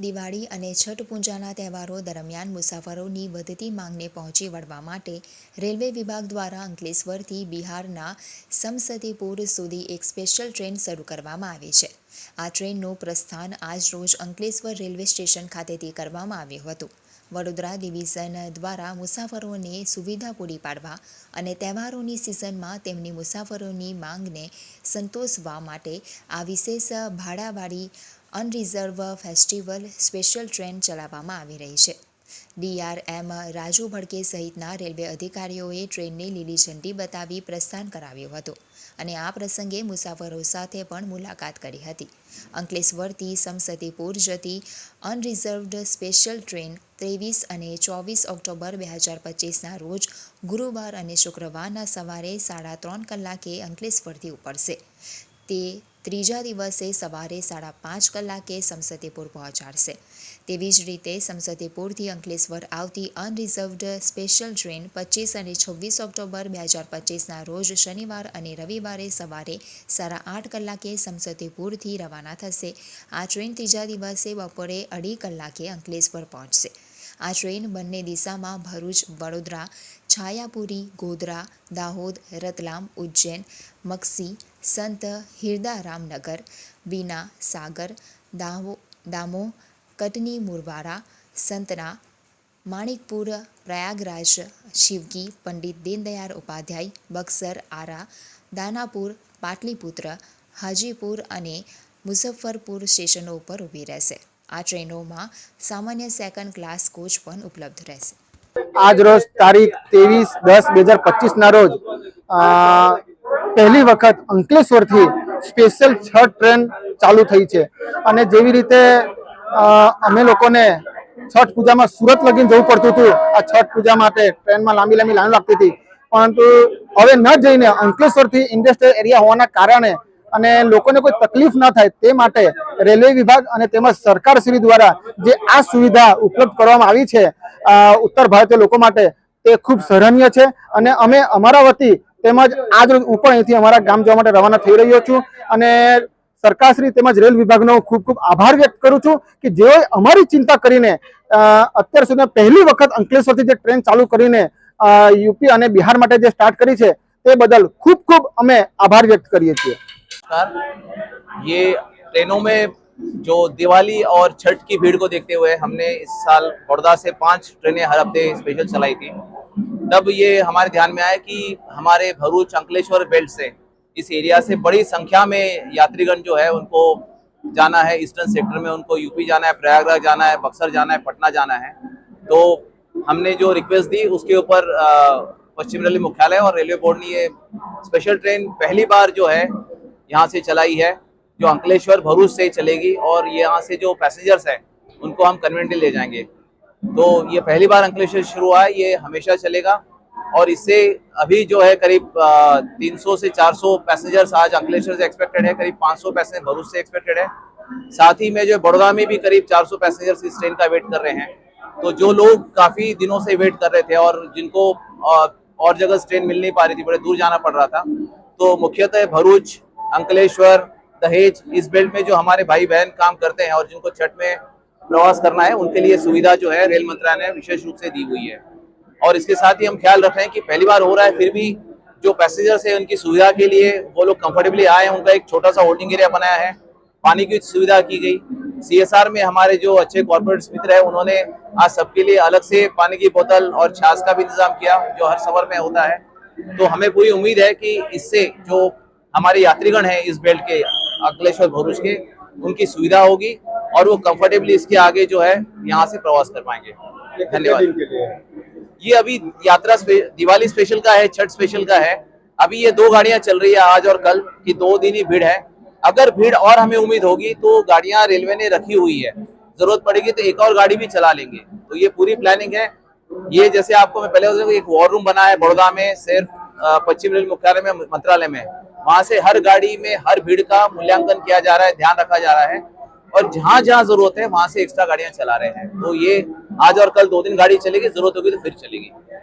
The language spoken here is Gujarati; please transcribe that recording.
દિવાળી અને છઠ પૂજાના તહેવારો દરમિયાન મુસાફરોની વધતી માંગને પહોંચી વળવા માટે રેલવે વિભાગ દ્વારા અંકલેશ્વરથી બિહારના સમસતીપુર સુધી એક સ્પેશિયલ ટ્રેન શરૂ કરવામાં આવી છે. આ ટ્રેનનું પ્રસ્થાન આજ રોજ અંકલેશ્વર રેલવે સ્ટેશન ખાતેથી કરવામાં આવ્યું હતું. વડોદરા ડિવિઝન દ્વારા મુસાફરોને સુવિધા પૂરી પાડવા અને તહેવારોની સિઝનમાં તેમની મુસાફરોની માંગને સંતોષવા માટે આ વિશેષ ભાડાવાળી અનરિઝર્વ ફેસ્ટિવલ સ્પેશિયલ ટ્રેન ચલાવવામાં આવી રહી છે. ડીઆરએમ રાજુ ભડકે સહિતના રેલવે અધિકારીઓએ ટ્રેનને લીલી ઝંડી બતાવી પ્રસ્થાન કરાવ્યું હતું અને આ પ્રસંગે મુસાફરો સાથે પણ મુલાકાત કરી હતી. અંકલેશ્વરથી સમસતીપુર જતી અનરિઝર્વડ સ્પેશિયલ ટ્રેન ત્રેવીસ અને ચોવીસ ઓક્ટોબર બે હજાર પચીસના રોજ ગુરુવાર અને શુક્રવારના સવારે સાડા ત્રણ કલાકે અંકલેશ્વરથી ઉપડશે. તે ત્રીજા દિવસે સવારે સાડા પાંચ કલાકે સમસતીપુર પહોંચાડશે. તેવી જ રીતે સમસતીપુરથી અંકલેશ્વર આવતી અનરિઝર્વડ સ્પેશિયલ ટ્રેન પચીસ અને છવ્વીસ ઓક્ટોબર બે હજાર પચીસના રોજ શનિવાર અને રવિવારે સવારે સાડા આઠ કલાકે સમસતીપુરથી રવાના થશે. આ ટ્રેન ત્રીજા દિવસે બપોરે અઢી કલાકે અંકલેશ્વર પહોંચશે. આ ટ્રેન બંને દિશામાં ભરૂચ, વડોદરા, છાયાપુરી, ગોધરા, દાહોદ, રતલામ, ઉજ્જૈન, મક્સી, સંત હિરદારામનગર બીના સાગર દાહો દામોહ, કટની, મુરવારા, સંતના, માણિકપુર, પ્રયાગરાજ શિવકી પંડિત દીનદયાળ ઉપાધ્યાય, બક્સર, આરા, દાનાપુર, પાટલીપુત્ર, હાજીપુર અને મુઝફ્ફરપુર સ્ટેશનો ઉપર ઊભી રહેશે. આ ટ્રેનોમાં સામાન્ય સેકન્ડ ક્લાસ કોચ પણ ઉપલબ્ધ રહેશે. આજ રોજ તારીખ ત્રેવીસ દસ બે હજાર પચીસના રોજ પહેલી વખત અંકલેશ્વરથી સ્પેશિયલ છ ટ્રેન ચાલુ થઈ છે. અને જેવી રીતે અમે લોકોને છઠ પૂજામાં સુરત લગીને જવું પડતું હતું, આ છઠ પૂજા માટે ટ્રેનમાં લાંબી લાંબી લાઈન લાગતી હતી. પરંતુ હવે ન જઈને અંકલેશ્વરથી ઇન્ડસ્ટ્રીયલ એરિયા હોવાના કારણે અને લોકોને કોઈ તકલીફ ન થાય તે માટે રેલવે વિભાગ અને તેમજ સરકારશ્રી દ્વારા જે આ સુવિધા ઉપલબ્ધ કરવામાં આવી છે ઉત્તર ભારતીય લોકો માટે તે ખૂબ સરાહનીય છે. અને અમે અમારા વતી તેમજ આજ રોજ હું પણ અહીંથી અમારા ગામ જવા માટે રવાના થઈ રહ્યો છું અને સરકારશ્રી તેમજ રેલ વિભાગનો ખૂબ ખૂબ આભાર વ્યક્ત કરું છું કે જેઓ અમારી ચિંતા કરીને અત્યાર સુધી પહેલી વખત અંકલેશ્વરથી જે ટ્રેન ચાલુ કરીને યુપી અને બિહાર માટે જે સ્ટાર્ટ કરી છે તે બદલ ખૂબ ખૂબ અમે આભાર વ્યક્ત કરીએ છીએ. नमस्कार। ये ट्रेनों में जो दिवाली और छठ की भीड़ को देखते हुए हमने इस साल बड़ौदा से पाँच ट्रेनें हर हफ़्ते स्पेशल चलाई थी। तब ये हमारे ध्यान में आया कि हमारे भरूच, अंकलेश्वर बेल्ट से इस एरिया से बड़ी संख्या में यात्रीगण जो है, उनको जाना है ईस्टर्न सेक्टर में उनको यूपी जाना है, प्रयागराज जाना है, बक्सर जाना है, पटना जाना है। तो हमने जो रिक्वेस्ट दी, उसके ऊपर पश्चिम रेलवे मुख्यालय और रेलवे बोर्ड ने ये स्पेशल ट्रेन पहली बार जो है यहाँ से चलाई है, जो अंकलेश्वर भरूच से चलेगी और यहाँ से जो पैसेंजर्स हैं, उनको हम कन्वेंटली ले जाएँगे। तो ये पहली बार अंकलेश्वर शुरू हुआ है, ये हमेशा चलेगा और इससे अभी जो है करीब तीन सौ से 400 पैसेंजर्स आज अंकलेश्वर से एक्सपेक्टेड है, करीब 500 पैसेंजर भरूच से एक्सपेक्टेड है। साथ ही में जो बड़ौदा में भी करीब 400 पैसेंजर्स इस ट्रेन का वेट कर रहे हैं। तो जो लोग काफ़ी दिनों से वेट कर रहे थे और जिनको और जगह ट्रेन मिल नहीं पा रही थी, बड़े दूर जाना पड़ रहा था तो मुख्यतः भरूच अंकलेश्वर, दहेज, इस बेल्ट में जो हमारे भाई बहन काम करते हैं और जिनको छठ में प्रवास करना है, उनके लिए सुविधा जो है रेल मंत्रालय ने विशेष रूप से दी हुई है। और इसके साथ ही हम ख्याल रख रहे हैं कि पहली बार हो रहा है, फिर भी जो पैसेंजर्स है, उनकी सुविधा के लिए वो लोग कंफर्टेबली आए हैं। उनका एक छोटा सा होल्डिंग एरिया बनाया है। पानी की सुविधा की गई। सीएसआर में हमारे जो अच्छे कॉर्पोरेट मित्र है, उन्होंने आज सबके लिए अलग से पानी की बोतल और छाछ का भी इंतज़ाम किया, जो हर सफ़र में होता है। तो हमें पूरी उम्मीद है कि इससे जो हमारे यात्रीगण हैं इस बेल्ट के अकलेश्वर भरूच के उनकी सुविधा होगी और वो कंफर्टेबली इसके आगे जो है यहाँ से प्रवास कर पाएँगे। धन्यवाद। ये अभी यात्रा स्पे, दिवाली स्पेशल का है छठ स्पेशल का है। अभी ये दो गाड़ियाँ चल रही है आज और कल की दो दिन ही भीड़ है। अगर भीड़ और हमें उम्मीद होगी तो गाड़ियाँ रेलवे ने रखी हुई है। ज़रूरत पड़ेगी तो एक और गाड़ी भी चला लेंगे। तो ये पूरी प्लानिंग है। ये जैसे आपको मैं पहले एक वॉर रूम बना है बड़ौदा में सिर्फ़ पश्चिम रेल मुख्यालय में मंत्रालय में। वहाँ से हर गाड़ी में हर भीड़ का मूल्यांकन किया जा रहा है, ध्यान रखा जा रहा है। और जहाँ जहाँ ज़रूरत है, वहाँ से एक्स्ट्रा गाड़ियाँ चला रहे हैं। तो ये आज और कल दो दिन गाड़ी चलेगी, ज़रूरत होगी तो फिर चलेगी।